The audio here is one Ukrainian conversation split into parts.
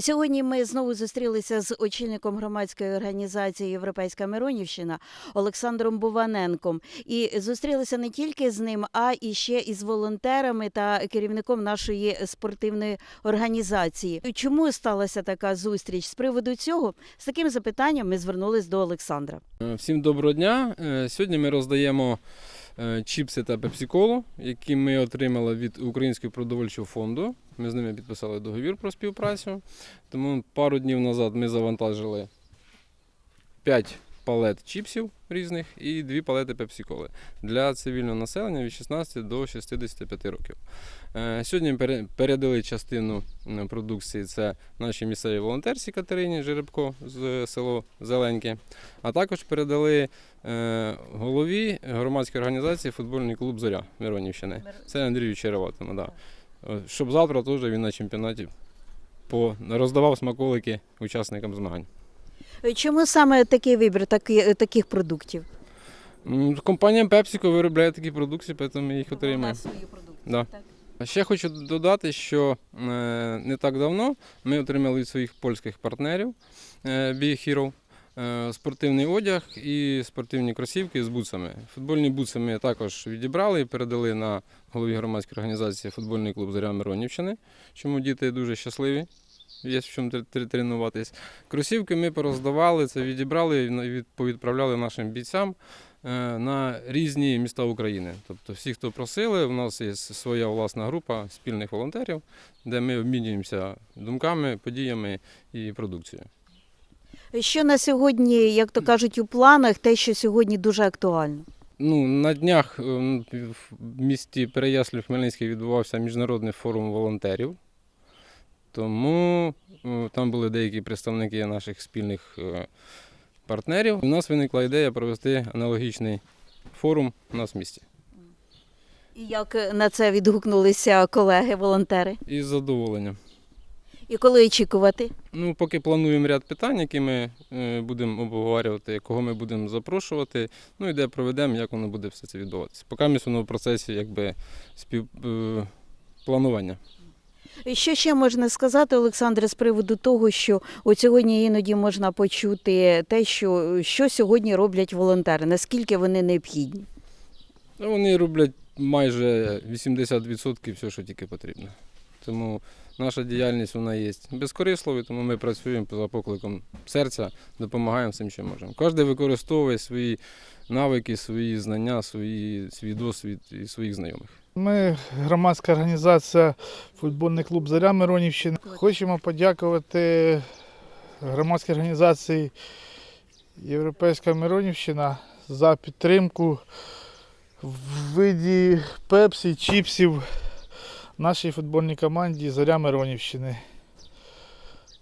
Сьогодні ми знову зустрілися з очільником громадської організації Європейська Миронівщина Олександром Буваненком. І зустрілися не тільки з ним, а і ще із волонтерами та керівником нашої спортивної організації. Чому сталася така зустріч? З приводу цього з таким запитанням ми звернулись до Олександра. Е, Всім доброго дня. Е, Сьогодні ми роздаємо е, чіпси та пепсі-колу, які ми отримали від Українського продовольчого фонду. Ми з ними підписали договір про співпрацю. Тому пару днів назад ми завантажили 5 палет чіпсів різних і 2 палети пепсі-коли для цивільного населення від 16 до 65 років. Е, Сьогодні пере- передали частину продукції. Це наші місцеві волонтерці Катерині Жеребко з село Зеленьке. А також передали е, голові громадської організації футбольний клуб Зоря Миронівщини. Це Андрію Череватому. Да. Е, Щоб завтра теж він на чемпіонаті по, роздавав смаколики учасникам змагань. Чому саме такий вибір таки, таких продуктів? Компанія PepsiCo виробляє такі продукції, тому ми їх отримаємо. Да. Ще хочу додати, що е, не так давно ми отримали від своїх польських партнерів е, Big Hero е, спортивний одяг і спортивні кросівки з бутсами. Футбольні бутси ми також відібрали і передали на голові громадської організації футбольний клуб Заря Миронівщини, чому діти дуже щасливі. Є в чому тр- тр- тренуватись. Кросівки ми пороздавали, це відібрали і повідправляли нашим бійцям е, на різні міста України. Тобто всі, хто просили, у нас є своя власна група спільних волонтерів, де ми обмінюємося думками, подіями і продукцією. Що на сьогодні, як то кажуть, у планах, те, що сьогодні дуже актуально? Ну, на днях ем, в місті Переяслів Хмельницький відбувався міжнародний форум волонтерів. Тому е, там були деякі представники наших спільних е, партнерів. У нас виникла ідея провести аналогічний форум у нас в місті. І як на це відгукнулися колеги-волонтери? Із задоволенням. І коли очікувати? Ну, поки плануємо ряд питань, які ми е, будемо обговорювати, кого ми будемо запрошувати, ну і де проведемо, як воно буде все це відбуватися. Поки ми воно в процесі якби, спів... е, планування. І Що ще можна сказати, Олександре, з приводу того, що от сьогодні іноді можна почути те, що, що сьогодні роблять волонтери, наскільки вони необхідні? Ну, Вони роблять майже 80% все, що тільки потрібно. Тому наша діяльність вона є безкорисливою, тому ми працюємо за покликом серця, допомагаємо всім, що можемо. Кожен використовує свої навики, свої знання, свої, свій досвід і своїх знайомих. Ми громадська організація футбольний клуб Заря Миронівщини. Хочемо подякувати громадській організації Європейська Миронівщина за підтримку в виді пепсі, чіпсів нашій футбольній команді Заря Миронівщини.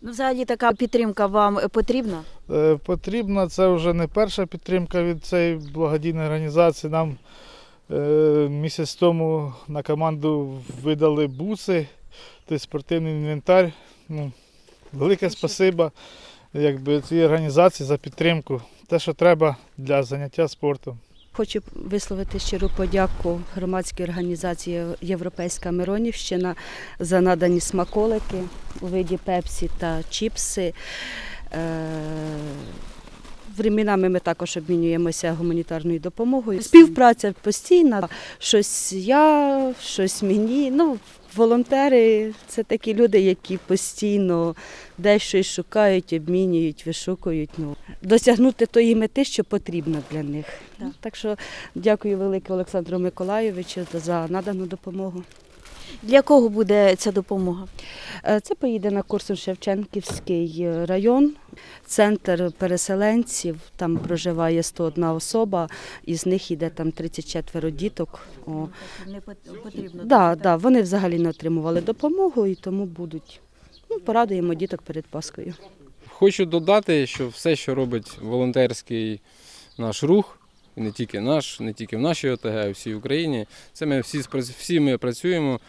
Ну, взагалі така підтримка вам потрібна? Е, Потрібна це вже не перша підтримка від цієї благодійної організації. Нам е, місяць тому на команду видали буси, тобто спортивний інвентар. Ну, велике спасибо якби, цій організації за підтримку. Те, що треба для заняття спортом. Хочу висловити щиру подяку громадській організації Європейська Миронівщина за надані смаколики у виді пепсі та чіпси. Времінами ми також обмінюємося гуманітарною допомогою. Співпраця постійна. Щось я, щось мені. Ну, волонтери це такі люди, які постійно десь щось шукають, обмінюють, вишукують. Ну, досягнути тої мети, що потрібно для них. Так. Так що дякую велике Олександру Миколайовичу за надану допомогу. Для кого буде ця допомога? Е, Це поїде на Курсун Шевченківський е, район, центр переселенців. Там проживає 101 особа, із них йде там 34 діток. О. Не потрібно. Да, да, вони взагалі не отримували допомогу і тому будуть. Ну, порадуємо діток перед Паскою. Хочу додати, що все, що робить волонтерський наш рух, і не тільки наш, не тільки в нашій ОТГ, а й всій Україні, це ми всі, всі ми працюємо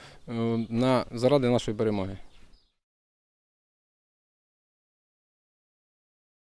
на, заради нашої перемоги.